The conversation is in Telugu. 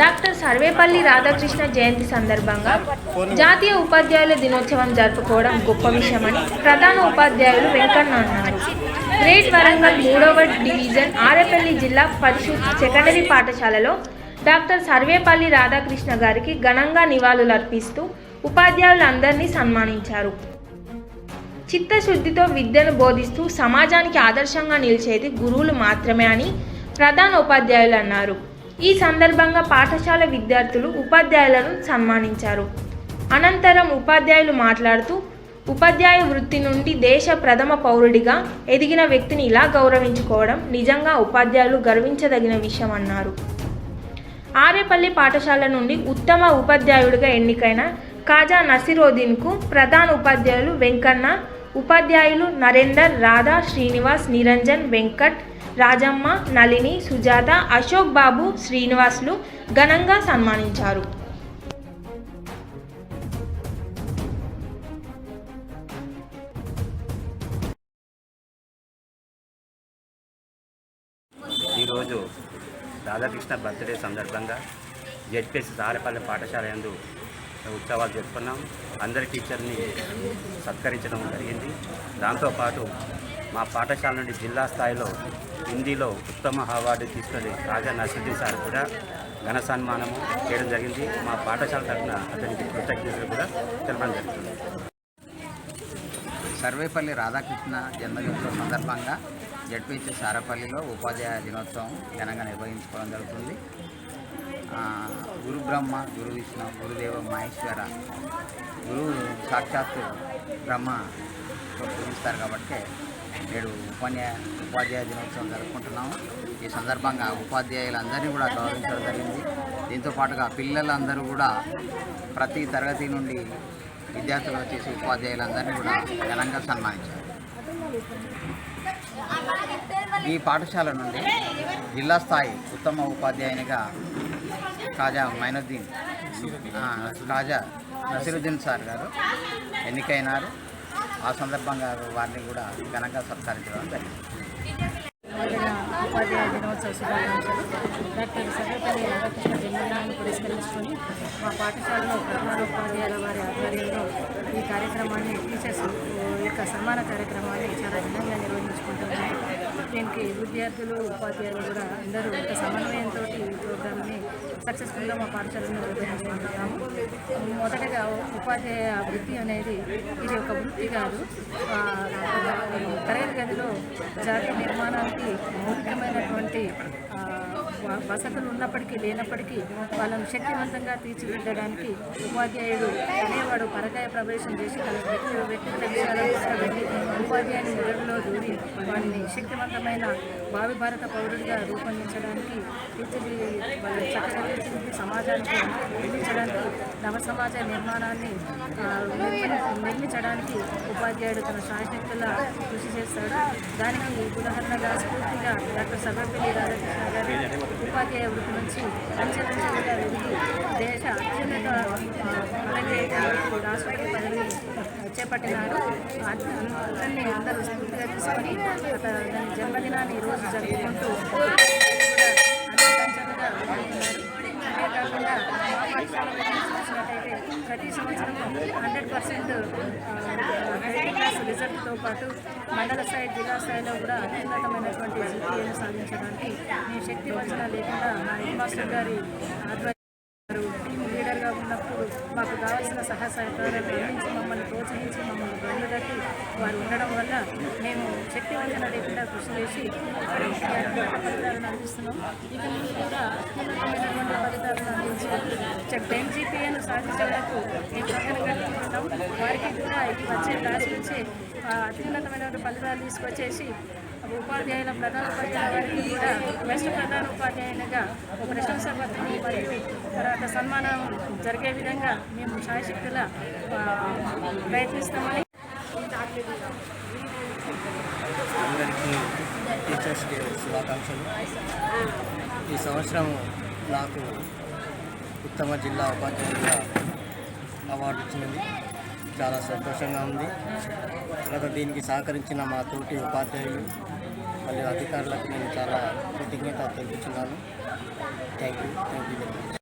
డాక్టర్ సర్వేపల్లి రాధాకృష్ణ జయంతి సందర్భంగా జాతీయ ఉపాధ్యాయుల దినోత్సవం జరుపుకోవడం గొప్ప విషయమని ప్రధాన ఉపాధ్యాయులు వెంకన్న అన్నారు. గ్రేట్ వరంగల్ మూడవ డివిజన్ ఆరేపల్లి జిల్లా పరిషత్ సెకండరీ పాఠశాలలో డాక్టర్ సర్వేపల్లి రాధాకృష్ణ గారికి ఘనంగా నివాళులర్పిస్తూ ఉపాధ్యాయులందరినీ సన్మానించారు. చిత్తశుద్ధితో విద్యను బోధిస్తూ సమాజానికి ఆదర్శంగా నిలిచేది గురువులు మాత్రమే అని ప్రధాన ఉపాధ్యాయులు అన్నారు. ఈ సందర్భంగా పాఠశాల విద్యార్థులు ఉపాధ్యాయులను సన్మానించారు. అనంతరం ఉపాధ్యాయులు మాట్లాడుతూ ఉపాధ్యాయ వృత్తి నుండి దేశ ప్రథమ పౌరుడిగా ఎదిగిన వ్యక్తిని ఇలా గౌరవించుకోవడం నిజంగా ఉపాధ్యాయులు గర్వించదగిన విషయం అన్నారు. ఆరేపల్లి పాఠశాల నుండి ఉత్తమ ఉపాధ్యాయుడిగా ఎన్నికైన కాజా నసిరోద్దీన్కు ప్రధాన ఉపాధ్యాయులు వెంకన్న ఉపాధ్యాయులు నరేందర్ రాధా శ్రీనివాస్ నిరంజన్ వెంకట్ రాజమ్మ నళిని సుజాత అశోక్ బాబు శ్రీనివాస్లు ఘనంగా సన్మానించారు. ఈరోజు రాధాకృష్ణ బర్త్డే సందర్భంగా జడ్పీఎస్ సారపల్లి పాఠశాల ఎందు ఉత్సవాలు జరుపుకున్నాం. అందరి టీచర్ని సత్కరించడం జరిగింది. దాంతోపాటు మా పాఠశాల నుండి జిల్లా స్థాయిలో హిందీలో ఉత్తమ అవార్డు తీసుకొని రాజా నర్సుద్దీన్ సార్ కూడా ఘన సన్మానము చేయడం జరిగింది. మా పాఠశాల తరఫున అతనికి కృతజ్ఞతలు కూడా తెలపడం జరుగుతుంది. సర్వేపల్లి రాధాకృష్ణ జన్మదినోత్సవం సందర్భంగా జడ్పీసీ సారపల్లిలో ఉపాధ్యాయ దినోత్సవం ఘనంగా నిర్వహించుకోవడం జరుగుతుంది. గురు బ్రహ్మ గురు విష్ణు గురుదేవ మహేశ్వర. గురువు సాక్షాత్తు బ్రహ్మ పూజిస్తారు కాబట్టి నేడు ఉపాధ్యాయ ఉపాధ్యాయ దినోత్సవం జరుపుకుంటున్నాము. ఈ సందర్భంగా ఉపాధ్యాయులందరినీ కూడా గౌరవించడం జరిగింది. దీంతో పాటుగా పిల్లలందరూ కూడా ప్రతి తరగతి నుండి విద్యార్థులు వచ్చేసి ఉపాధ్యాయులందరినీ కూడా ఘనంగా సన్మానించారు. ఈ పాఠశాల నుండి జిల్లా స్థాయి ఉత్తమ ఉపాధ్యాయునిగా కాజా మైనుద్దీన్ ఆ, కాజా నసిరుద్దీన్ సార్ గారు ఎన్నికైనారు. ఆ సందర్భంగా వారిని కూడా ఘనంగా సత్కరించడం జరిగింది. ఉపాధ్యాయ దినోత్సవ శుభాకాంక్షలు డాక్టర్ సర్వపల్లి రాధాకృష్ణ జన్మదినాన్ని పురస్కరించుకొని మా పాఠశాలలో ప్రధాన ఉపాధ్యాయుల వారి ఆధ్వర్యంలో ఈ కార్యక్రమాన్ని టీచర్స్ యొక్క సన్మాన కార్యక్రమాన్ని చాలా ఘనంగా నిర్వహించుకుంటున్నాము. దీనికి విద్యార్థులు ఉపాధ్యాయులు కూడా అందరూ ఒక సమన్వయంతో ఈ ప్రోగ్రామ్ని సక్సెస్ఫుల్గా మా పాఠశాలలో నిర్వహించుకుంటున్నాము. మొదటగా ఉపాధ్యాయ వృత్తి అనేది ఇది ఒక వృత్తి కాదు. తరగతి గదిలో జాతీయ నిర్మాణానికి ముఖ్యమైనటువంటి వసతులు ఉన్నప్పటికీ లేనప్పటికీ వాళ్ళను శక్తివంతంగా తీర్చిదిద్దడానికి ఉపాధ్యాయుడు అనేవాడు పరకాయ ప్రవేశం చేసి తన వ్యక్తి వ్యక్తిగత విషయాలను పక్కబెట్టి ఉపాధ్యాయుని మెడలో దూరి వాడిని శక్తివంతమైన భావి భారత పౌరుడిగా రూపొందించడానికి తీర్చిది తీర్చిదిద్ది సమాజానికి నిర్మించడానికి నవ సమాజ నిర్మాణాన్ని నిర్మించడానికి ఉపాధ్యాయుడు తన శాశక్తుల కృషి చేస్తాడు. దానికి ఉదాహరణగా స్ఫూర్తిగా డాక్టర్ సర్వపల్లి రాధాకృష్ణ గారి ఉపాధ్యాయ వృత్తి నుంచి అంచెలంచెలుగా ఎదిగి దేశ అత్యున్నత రాష్ట్రపతి పదవి చేపట్టినారు. అందరినీ అందరూ స్ఫూర్తిగా తీసుకొని అతని జన్మదినాన్ని ఈరోజు జరుపుకుంటూ కూడా అనేక అంతేకాకుండా ప్రతి సంవత్సరం హండ్రెడ్ పర్సెంట్ క్లాస్ రిజల్ట్తో పాటు మండల స్థాయి జిల్లా స్థాయిలో కూడా అత్యున్నతమైనటువంటి జీపీఏను సాధించడానికి నేను శక్తి వంచన లేకుండా మా హెడ్ మాస్టర్ గారి ఆధ్వర్యం సహ కావాల్సిన సహకారాలు అందించి మమ్మల్ని ప్రోత్సహించి మమ్మల్ని బంధు కట్టి వారు ఉండడం వల్ల మేము శక్తి వంచన లేకుండా కృషి చేసి ఫలితాలను అందిస్తున్నాం. ఇక నుంచి కూడా అత్యున్నతమైనటువంటి ఫలితాలను అందించి టెన్ జీపీఏను సాధించేందుకు మేము పక్కన కట్టుకుంటున్నాం వారికి కూడా ఇది వచ్చే క్లాస్ వచ్చే అత్యున్నతమైన అత్యున్నతమైనటువంటి ఫలితాలు తీసుకొచ్చేసి ఉపాధ్యాయుల ప్రధాన ఉపాధ్యాయుల గారికి కూడా బెస్ట్ ప్రధాన ఉపాధ్యాయునిగా ఒక ప్రశంసా పత్రిని మరియు తర్వాత సన్మానం జరిగే విధంగా మేము శాయశక్తుల ప్రయత్నిస్తామని అందరికీ టీచర్స్ డే శుభాకాంక్షలు. ఈ సంవత్సరం నాకు ఉత్తమ జిల్లా ఉపాధ్యాయుడిగా అవార్డు వచ్చింది. చాలా సంతోషంగా ఉంది. తర్వాత దీనికి సహకరించిన మా తోటి ఉపాధ్యాయులు మరియు అధికారులకు నేను చాలా కృతజ్ఞత తెలుపుతున్నాను thank you thank you very much